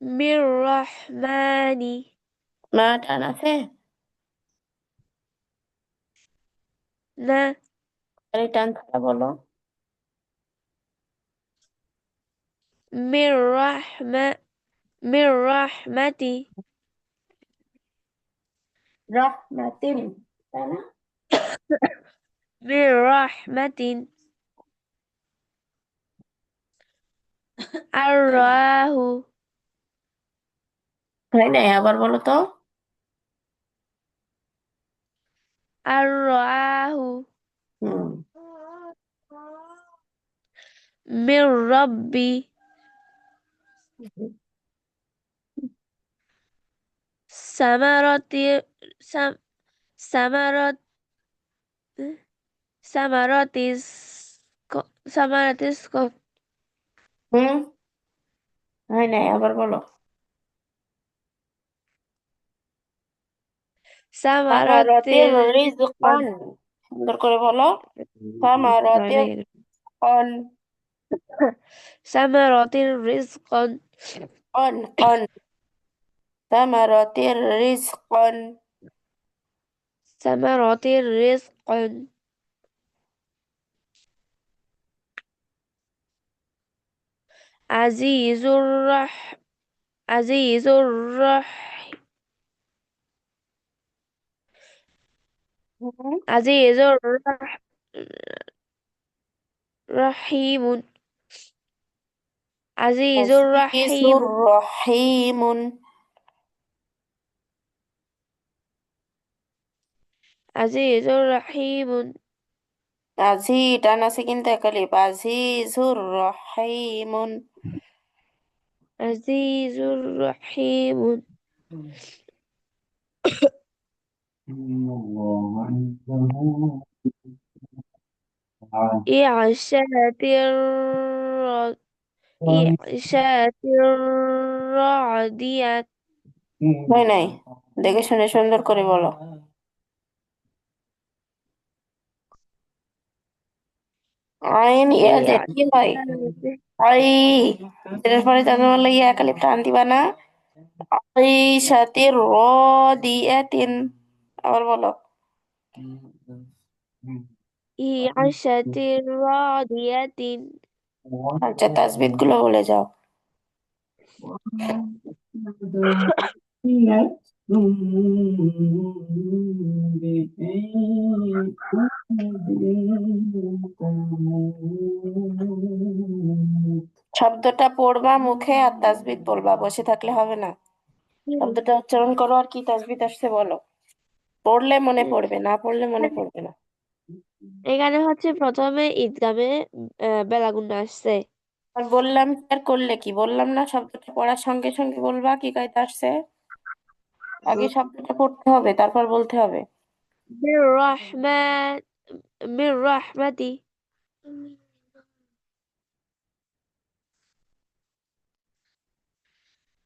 মির রহমানি মা টান আছে না খালি টান ছাড়া বলো মির রহমা মির রহমাতি রহমাতিন তাই না মির রহমাতিন আর রাহু হয় নাই আবার বলো তো? আর রাহু। হুম। মির রব্বি। সামারতি সাম সামারত সামারতিস সামারতিস হুম। হয় নাই আবার বলো। সামারাতির রিজকান সুন্দর করে বলো সামারাতির অন সামারতির রিজকন অন অন সামারাতির রিজকান সামারতির রিজকন আজিজুর রাহ আজিজুর রাহ আজিজুর রাহ রাহিমুন আজিজুর রাহিম আজিজুর রহিমুন আজিজুর রাহিমুন আজি টান আছে কিন্তু একালিপ আজিজুর রহিমুন আজিজুর রাহিমুন إن الله عنده إعشاتر إعشاتر রাদিয়াত হয় নাই দেখে শুনে সুন্দর করে বলো আইন ইয়া যে কি হয় আই এটার পরে তোমার লাগে একালিপ টান দিবা না আই সাথে র দিয়ে তিন আবার বলো। ই রাদিয়াতিন আচ্ছা তাসবিদগুলো বলে যাও। শব্দটা পড়বা মুখে আর তাসবিদ বলবা বসে থাকলে হবে না। শব্দটা উচ্চারণ করো আর কি তাসবিদ আসছে বলো। পড়লে মনে পড়বে না পড়লে মনে পড়বে না। এখানে হচ্ছে প্রথমে ঈদগামে আহ, বেলাগুন আসছে। আর বললাম কি আর করলে কি? বললাম না শব্দটা পড়ার সঙ্গে সঙ্গে বলবা কি কায়দা আসছে? আগে শব্দটা পড়তে হবে তারপর বলতে হবে। মির রহমান মির রহমাতি।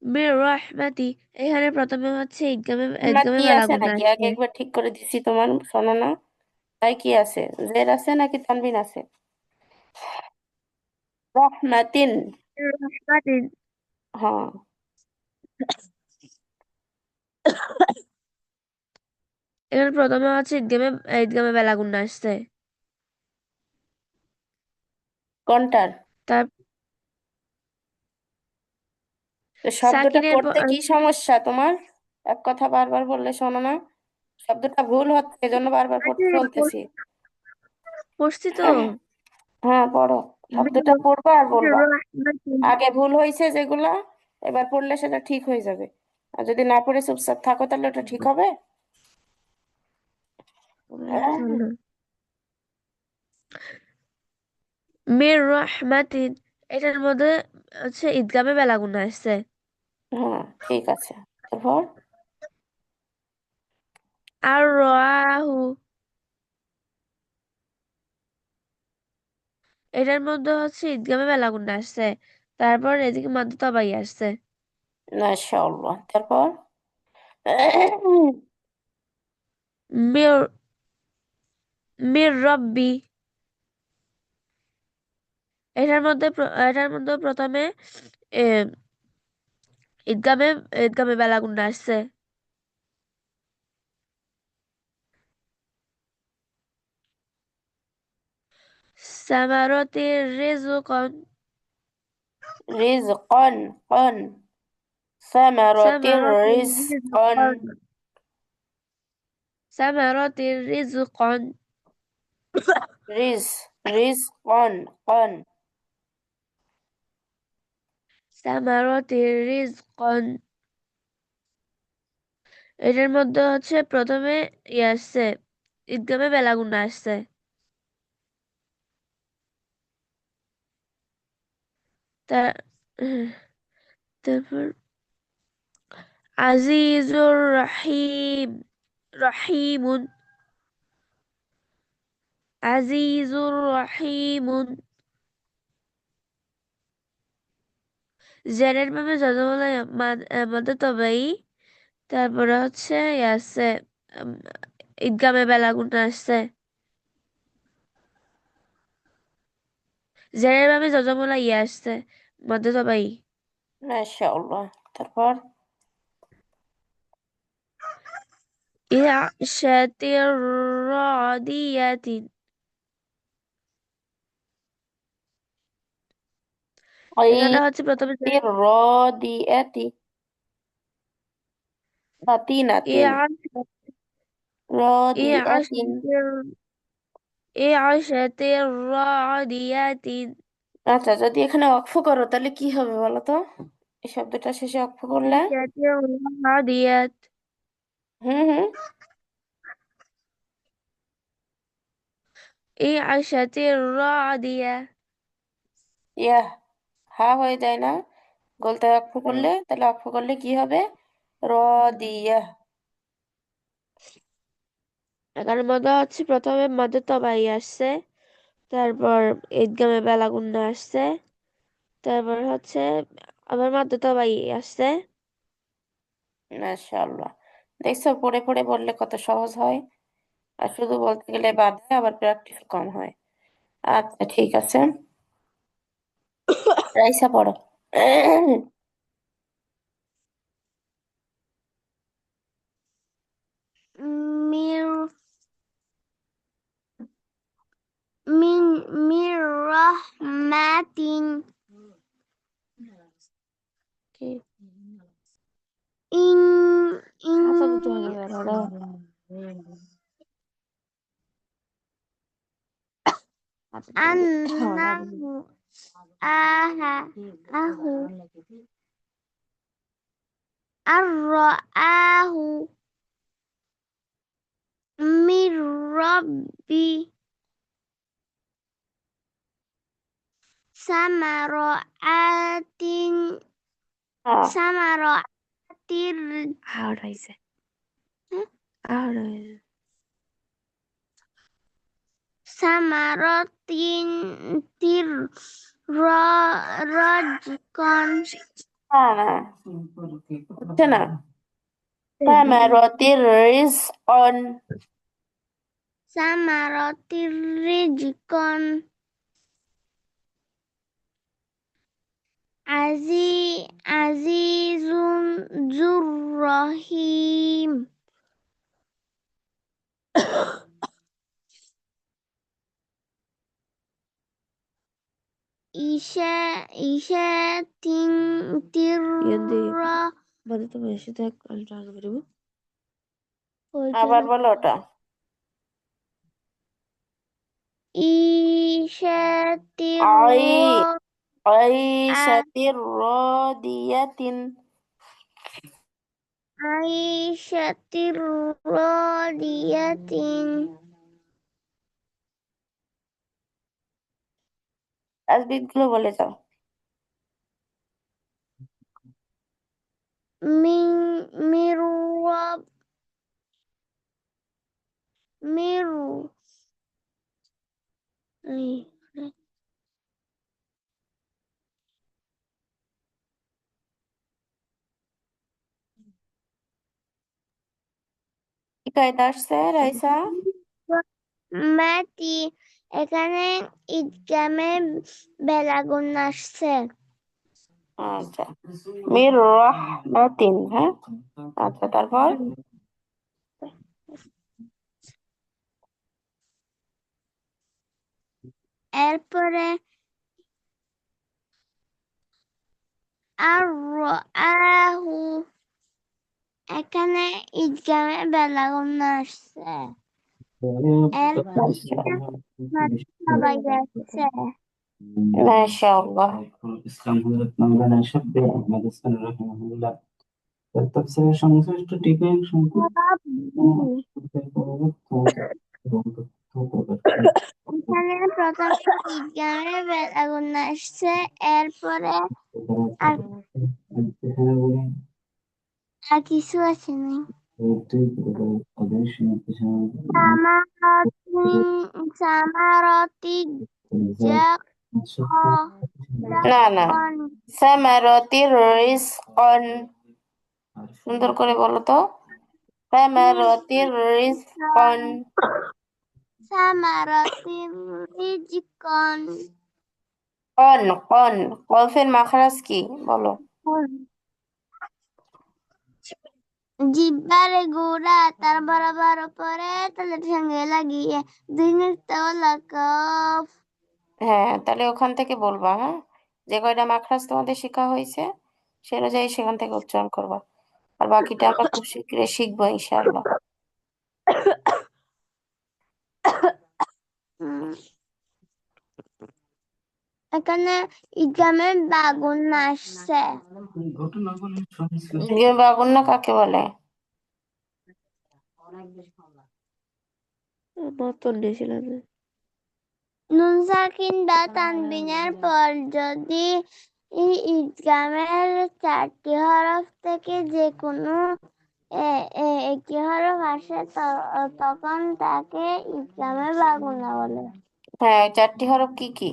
মির রহমাতি এখানে প্রথমে হচ্ছে কি আছে বেলাগুন নাকি আগে আসছে একবার ঠিক করে দিছি তোমার শোনো না। তাই কি আছে? জের আছে নাকি তানবিন আছে? রহমাতিন। মির রহমাতিন হ্যাঁ। এখানে প্রথমে হচ্ছে ঈদগামে বেলাগুন আসছে। কোনটার? তার তো শব্দটা সাকিনের প- পড়তে কি সমস্যা তোমার? এক কথা বারবার বললে শোনো না। শব্দটা ভুল হচ্ছে এজন্য বারবার পড়তে আরে, বলতেছি। পড়ছি তো। হ্যাঁ পড়ো। শব্দটা পড়বা আর বলবা। আগে ভুল হয়েছে যেগুলা এবার পড়লে সেটা ঠিক হয়ে যাবে। আর যদি না পড়ে চুপচাপ থাকো তাহলে ওটা ঠিক হবে? হ্যাঁ? মির রহমাতিন এটার মধ্যে হচ্ছে ঈদগামে বেলাগুনা আসছে। হ্যাঁ ঠিক আছে। তারপর? আর রাহু। এটার মধ্যে হচ্ছে ঈদগামে বেলাগুনা আসছে। তারপর এদিকে আসছে। মাশাআল্লাহ। তারপর? মির মির রব্বি। এটার মধ্যে এটার মধ্যে প্রথমে এ, ঈদগামে ঈদগামে বেলাগুনা আসছে সামারতির রিজকন রিজকন কন সামারাতির সামারতির রিজকন রিজকন এটার মধ্যে হচ্ছে প্রথমে ইয়ে আসছে, ঈদগামে বেলাগুনা আসছে। তারপর আজিজুর রহিম, রহিমুন। আজিজুর রহিমুন। জেরের মামে যজমলাই আমাদের তবেই। তারপরে হচ্ছে ইয়ে আছে উম, ঈদগামে বেলাগুনা আসছে। জেরের মামে যজমলা ইয়ে আসছে মধ্যে তবেই। মাশাআল্লাহ তারপর? ইশাতির রাদিয়াতিন। এখানে হচ্ছে প্রথমে রাদিয়াতিন আচ্ছা যদি এখানে অক্ফ করো তাহলে কি হবে বলো তো? এই শব্দটা শেষে অক্ফ করলে? রাদিয়াত হুম হুম। ইশাতির রাদিয়া ইয়া। হা হয়ে যায় না। গলতে অক্ফ করলে তাহলে অক্ফ করলে কি হবে? রদিয়া এখানের মধ্যে হচ্ছে প্রথমে মধ্যে তবাই আসছে তারপর ঈদগামে বেলাগুন্না আসছে তারপর হচ্ছে আবার মধ্যে তবাই আসছে। মাশাআল্লাহ। দেখছ পড়ে পড়ে বললে কত সহজ হয়। আর শুধু বলতে গেলে বাধে আবার প্র্যাকটিস কম হয়। আচ্ছা ঠিক আছে। রাইসা পড়ো মির মিন মির রাহমাতিন কি ইন আহা আহু আররাআহু মির রাব্বি সামারাতিন হ্যাঁ সামারাতির ahora hice ¿Eh? ahora hice সামারাতিন তির রা- রাজকান না না হচ্ছে না সামারাতির রিজকন সামারাতির রিজকান আজি আজিজুন জুর রহিম Yandi. তিররা মধ্যে তবাই আসছে দেখ আমি ট্রান্সফার করব আবার বলো ওটা। ঈশা আই তিররা আইশাতির রদিয়াতিন আইশাতির রাদিয়াতিন তাসবিহগুলো বলে যাও মিন মিররাব মিরু كيف درس ريسا؟ ماتي এখানে ঈদগামে বেলাগুন আসছে। আচ্ছা মির রাহমাতিন হ্যাঁ? আচ্ছা তারপর? এরপরে আর এখানে ঈদগামে বেলাগুন আসছে। টিকা সংখ্যক এখানে প্রথম ঈদগামে বেলাগুন আসছে এরপরে আর আর কিছু আছে না সামারতি না না। সামারাতির রিজকান সুন্দর করে বলো তো। সামারাতির রিজকান সামারতিন রিজকন কন কন কলফের মাখরাজ কি? বলো। জিব্বারে গোড়া তার বরাবর উপরে তাদের সঙ্গে লাগিয়ে দুই তোলা কফ। হ্যাঁ তাহলে ওখান থেকে বলবা হ্যাঁ? যে কয়টা মাখরাজ তোমাদের শেখা হয়েছে সে অনুযায়ী সেখান থেকে উচ্চারণ করবা। আর বাকিটা আমরা খুব শীঘ্রই শিখব ইনশাআল্লাহ। এখানে ঈদগামে বাগুন আসছে। বাগুন্না কাকে বলে? নুন সাকিন বা তানবিনের পর যদি এই চারটি হরফ থেকে যে কোনো একটি হরফ আসে ত- তখন তাকে ঈদগামে বাগুনা বলে। হ্যাঁ চারটি হরফ কি কি?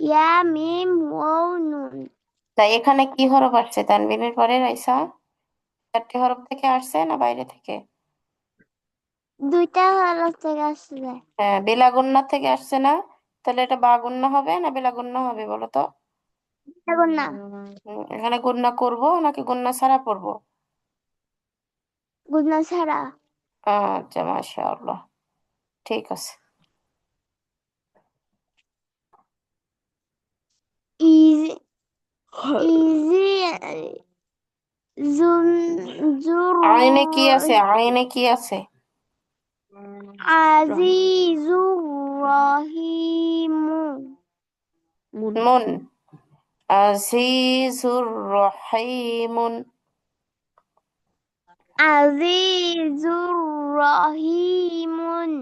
ইয়া মিম ওয়াও নুন। তাই এখানে কি হরফ আসছে? তানবিনের পরে রাইসা? চারটি হরফ থেকে আসছে না বাইরে থেকে? দুইটা হরফ থেকে আসছে। হ্যাঁ বেলাগুন্না থেকে আসছে না? তাহলে এটা বাগুন্না হবে না বেলাগুন্না হবে বলো তো? বাগুনা এখানে গুন্না করব নাকি গুন্না ছাড়া পড়ব? গুনা ছাড়া। আচ্ছা মাশাআল্লাহ। ঠিক আছে। জুন জুর আইনে কি আছে আইনে কি আছে আজিজুর রহিমু মুন মুন আজিজুর রহিমুন আজিজুর রহিমুন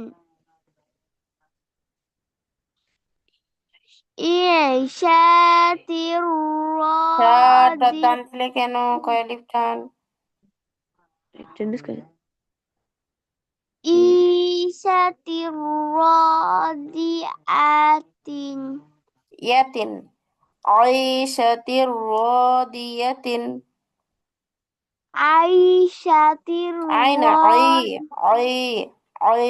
ইশাতির টাটা রাদি টানলে কেন কয়ালিফ টান টেনিস করে ইশাতির রাদিআতিন ইয়াতিন আইশাতির রাদিয়াতিন আইশাতির আইনা আই আই আই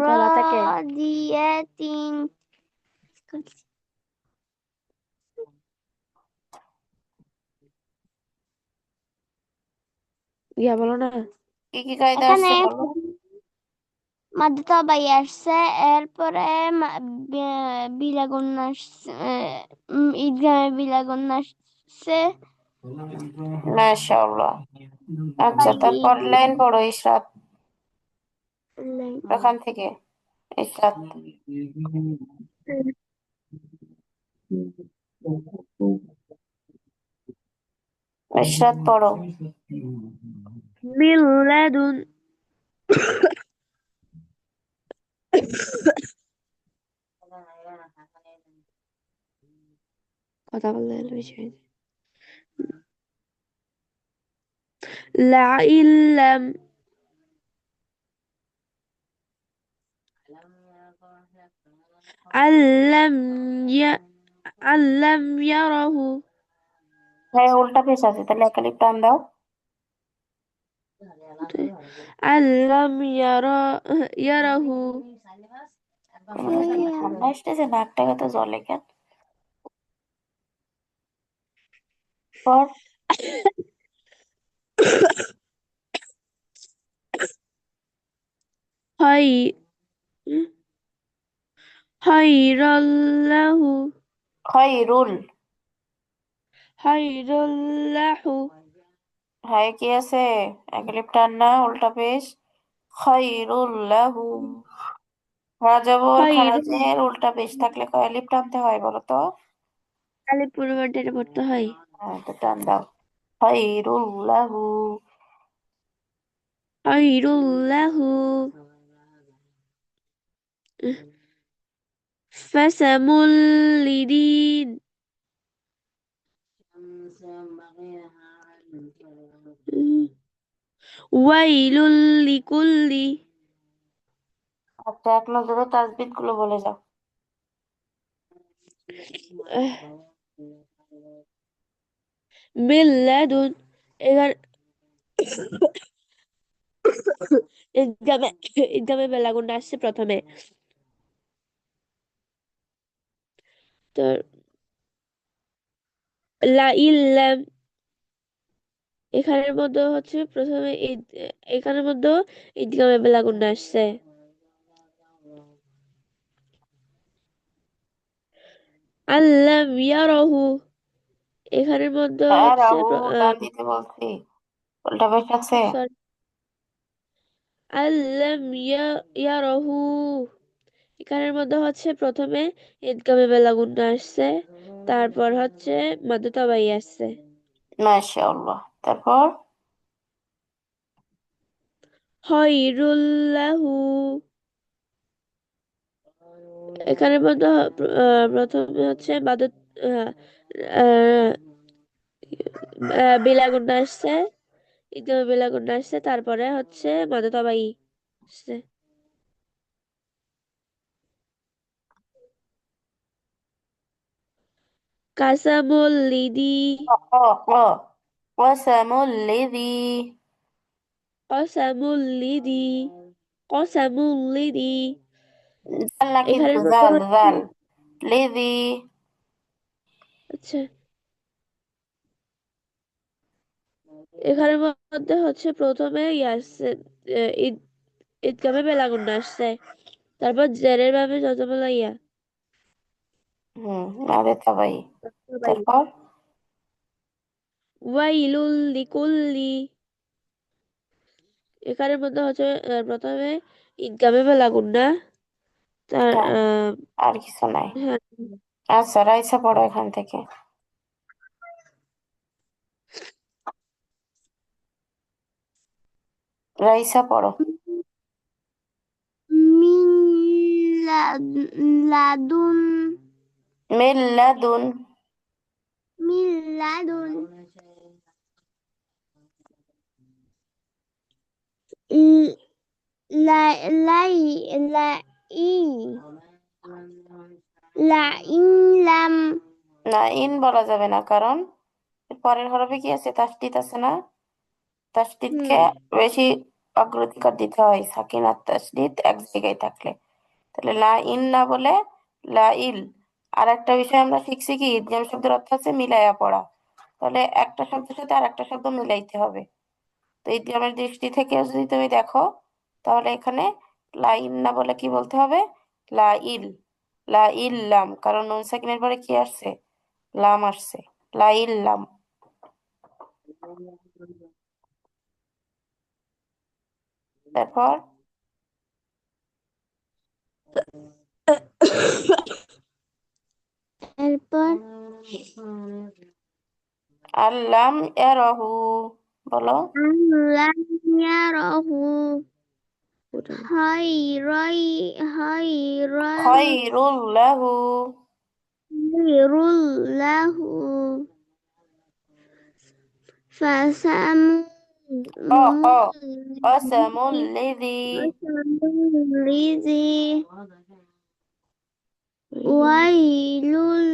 গলা থেকে। ইয়া বলো না কি কি কায়দা আসছে বাই আসছে এরপরে বিলাগুন আসছে ঈদগাহে বিলাগুন আসছে মাশাআল্লাহ আচ্ছা তারপর লাইন পড়ো ইশরাত ওখান থেকে ইশরাত ইশরাত পড়ো। মিল্লাদুন কথা বললে হলো বেশি হয়ে যায় লাইন লাম আল্লাম ইয়া আল্লাম ইয়ারাহু হ্যাঁ উল্টা পেশ আছে তাহলে এক আলিফ টান দাও। আল্লাম ইয়ারা ইয়ারাহু তোমাদের কি ঠান্ডা আসতেছে নাকটাকে তো জলে কেন? পর। হাইরাল্লাহু খয়রুল। হাইরাল্লাহু হায় কি আছে? এক আলিফ টান না উল্টা পেশ। খয়রুল লাহু রাজাবর খয়রুল- খারাজের উল্টা পেশ থাকলে কয় আলিফ টানতে হয় বলো তো? তাহলে পূর্বটা পড়তে হয়। হ্যাঁ তো টান দাও। লাহু হাইরুল্লাহু ফাসামুল্লিদিন ওয়াইলুল লিকুল্লি আচ্ছা এক নজরে তাসবিদগুলো বলে যাও। মিল্লাদুন এবার ইদগামে ইদগামে বেলাগুন্ডা আসছে প্রথমে। তো লা ইল্লাম এখানের মধ্যে হচ্ছে প্রথমে ঈদ এখানের মধ্যে ঈদগামে বেলাগুন্ডা আসছে। আল্লাম ইয়ারাহু এখানের মধ্যে হচ্ছে উল্টা পেশ আছে? আল্লাম ইয়া- ইয়ারাহু। এখানের মধ্যে হচ্ছে প্রথমে ঈদগামে বেলাগুন্ডা আসছে তারপর হচ্ছে মাদুতাবাই আসছে। মাশাআল্লাহ তারপর? খয়রুল্লাহু। এখানের মধ্যে প্রথমে হচ্ছে মাদুত আহ, বেলাগুন্ডা আসছে ঈদগামে বেলাগুন্ডা আসছে তারপরে হচ্ছে মাদুতাবাই আসছে। কাসামুল লিদি ক ওয়াসামুল লিযি কসামুল লিদি কসামুল লিদি জাল না কিন্তু হচ্ছে জাল। লিযি আচ্ছা। এখানের মধ্যে হচ্ছে প্রথমে ইয়ে আসছে ঈদ ঈদগামে বেলাগুন্ডা আসছে। তারপর জেরের ভাবে যতবেলা ইয়া। হুম আরে তাবাই তারপর? ওয়াইলুল লিকুল্লি এখানের মধ্যে হচ্ছে প্রথমে ঈদগামে বেলাগুন্ডা তার হ্যাঁ আর কিছু নাই। হ্যাঁ। আচ্ছা রাইসা পড়ো এখান থেকে। রাইসা পড়ো। মিন লাদুন মিল্লাদুন মিন লাদুন। লাই লাই লাইন লাম। না ইন বলা যাবে না কারণ পরের হরফে কি আছে? তাসদিদ আছে না? তাসদিদকে বেশি অগ্রাধিকার দিতে হয় সাকিন আর তাসদিদ এক জায়গায় থাকলে। তাহলে লা ইন না বলে লা ইল। আর একটা বিষয় আমরা শিখছি কি ইদগাম শব্দের অর্থ হচ্ছে মিলাইয়া পড়া। তাহলে একটা শব্দের সাথে আর একটা শব্দ মিলাইতে হবে। তো ইদগামের দৃষ্টি থেকে যদি তুমি দেখো, তাহলে এখানে লা ইন না বলে কি বলতে হবে? লা ইল লা ইল্লাম কারণ নুন সাকিনের পরে কি আসছে? লাম আসছে। লা ইল্লাম তারপর? এরপর আল্লাম ইয়ারাহু বলো আল্লাহ ইয়ারাহু হাই রাই হাই রাই খায়রুল লাহু خير له فسموا ق ق قسم الذي ওয়াইলুল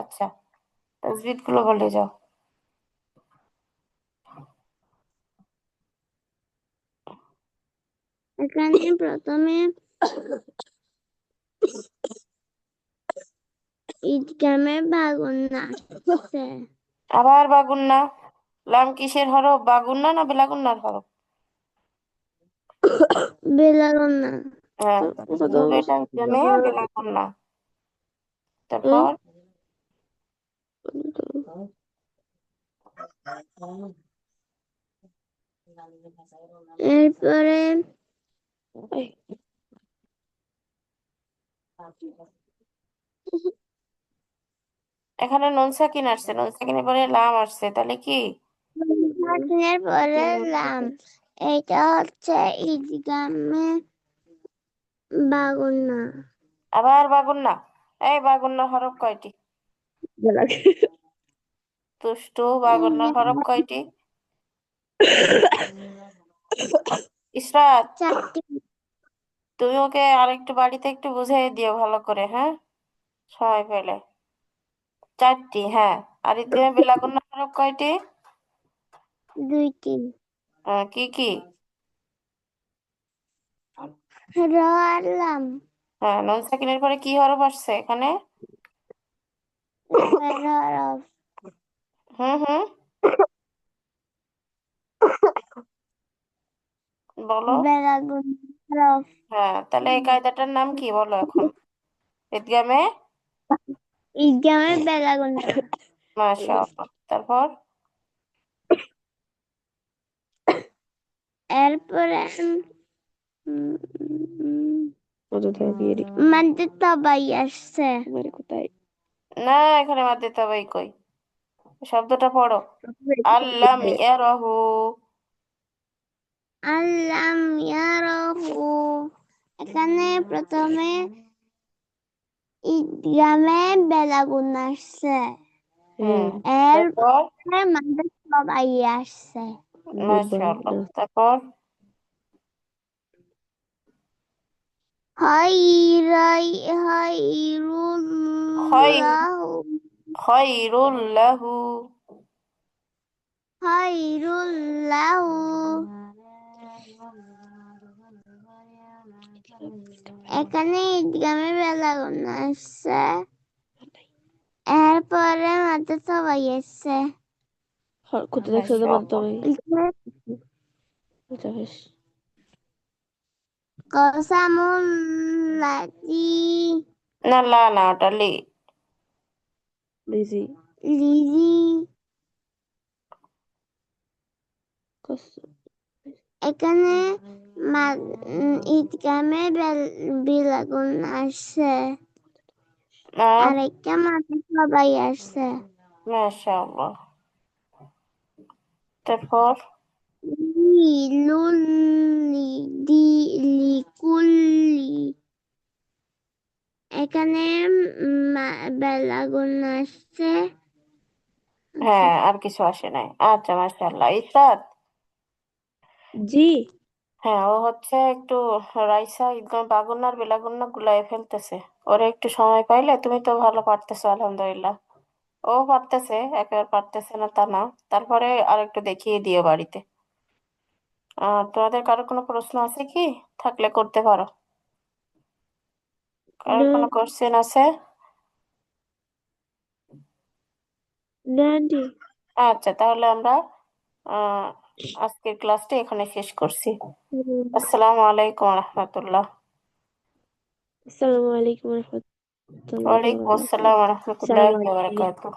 আচ্ছা গুলো বলে যাও। এখানে প্রথমে বাগুন না আবার বাগুন না লাম কিসের হরফ? বাগুন না না বেলাগুন্নার হরফ? বেলাগুন্না হ্যাঁ তারপর এরপরে এখানে নুন সাকিন আসছে নুন সাকিনের পরে লাম আসছে তাহলে কি? পরে লাম। এটা হচ্ছে ঈদগামে বাগুন্না। আবার বাগুন্না? এই বাগুন্নার হরফ কয়টি? দুষ্টু বাগুন্নার হরফ কয়টি? ইসরাত তুমি ওকে আরেকটু বাড়িতে একটু বুঝিয়ে দিও ভালো করে হ্যাঁ? সবাই পেলে। চারটি হ্যাঁ। আর ইতিমে বেলাগুন্নার হরফ কয়টি? দুইটি। কি কি? র হ্যাঁ নুন সাকিনের পরে কি হরফ আসছে এখানে? হরফ হুম হুম। বলো। হ্যাঁ তাহলে এই কায়দাটার নাম কি বলো এখন? ঈদগামে ঈদগামে বেলাগুন্না মাশাআল্লাহ। তারপর? এরপরে মানে আসছে না এখানে মাদ্দে কই শব্দটা পড়ো আল্লাম ইয়ারাহু আল্লাম ইয়ারাহু এখানে প্রথমে ঈদগামে বেলাগুন্না আসছে হুম এরপরে মানে আসছে মাশাআল্লাহ তারপর হাইরাই খাই হাইরুল্লাহু খায়রুল লাহু হাইরুল্লাহু এখানে ঈদগামে বেলাগুন্না আসছে এরপরে মাঝে সবাই এসছে দেখছ তো মাধ্যমে আচ্ছা বেশ কসামুল্লাতি না লা না ওটা লি লিজি লিজি এখানে ঈদগামে বেল- বেলাগুন্না আসছে আর আরেকটা মাঝে সবাই আসছে মাশাআল্লাহ তারপর? লিলুল দি- লিকুল্লি এখানে বেলাগুন্না আসছে। হ্যাঁ আর কিছু আসে নাই। আচ্ছা মাশাআল্লাহ। ইসরাত জি। হ্যাঁ ও হচ্ছে একটু রাইসা ঈদগাম বাগুন্নার বেলাগুন্না গুলাই ফেলতেছে। ওরে একটু সময় পাইলে তুমি তো ভালো পারতেছো আলহামদুলিল্লাহ। ও পারতেছে একেবারে পারতেছে না তা না। তারপরে আর একটু দেখিয়ে দিও বাড়িতে। আর তোমাদের কারও কোনো প্রশ্ন আছে কি? থাকলে করতে পারো। কারও। কোনো কোশ্চেন আছে? আচ্ছা তাহলে আমরা আহ আজকের ক্লাসটা এখানে শেষ করছি। আসসালামু আলাইকুম রহমতুল্লাহ। আসসালামু আলাইকুম وعلیکم السلام ورحمت الله وبرکاته